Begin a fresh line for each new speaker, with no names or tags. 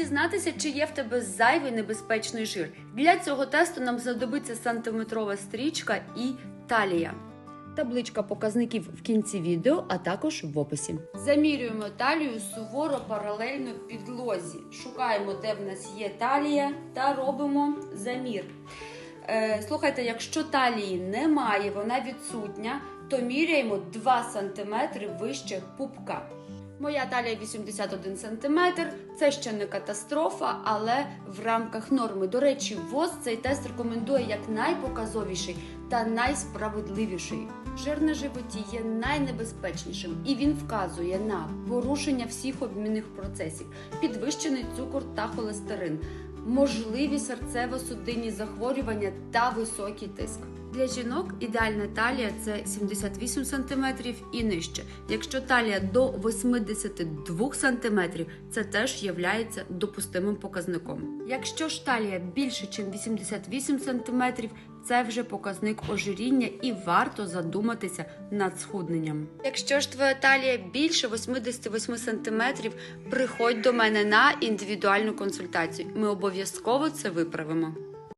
дізнатися, чи є в тебе зайвий небезпечний жир? Для цього тесту нам знадобиться сантиметрова стрічка і талія. Табличка показників в кінці відео, а також в описі. Замірюємо талію суворо паралельно підлозі. Шукаємо, де в нас є талія, та робимо замір. Е, слухайте, якщо талії немає, вона відсутня, то міряємо 2 см вище пупка. Моя талія 81 см, це ще не катастрофа, але в рамках норми. До речі, ВОЗ цей тест рекомендує як найпоказовіший та найсправедливіший. Жир на животі є найнебезпечнішим, і він вказує на порушення всіх обмінних процесів, підвищений цукор та холестерин, можливі серцево-судинні захворювання та високий тиск. Для жінок ідеальна талія це 78 см і нижче. Якщо талія до 82 см, це теж є допустимим показником. Якщо ж талія більше, ніж 88 см, це вже показник ожиріння і варто задуматися над схудненням. Якщо ж твоя талія більше 88 см, приходь до мене на індивідуальну консультацію. Ми обов'язково це виправимо.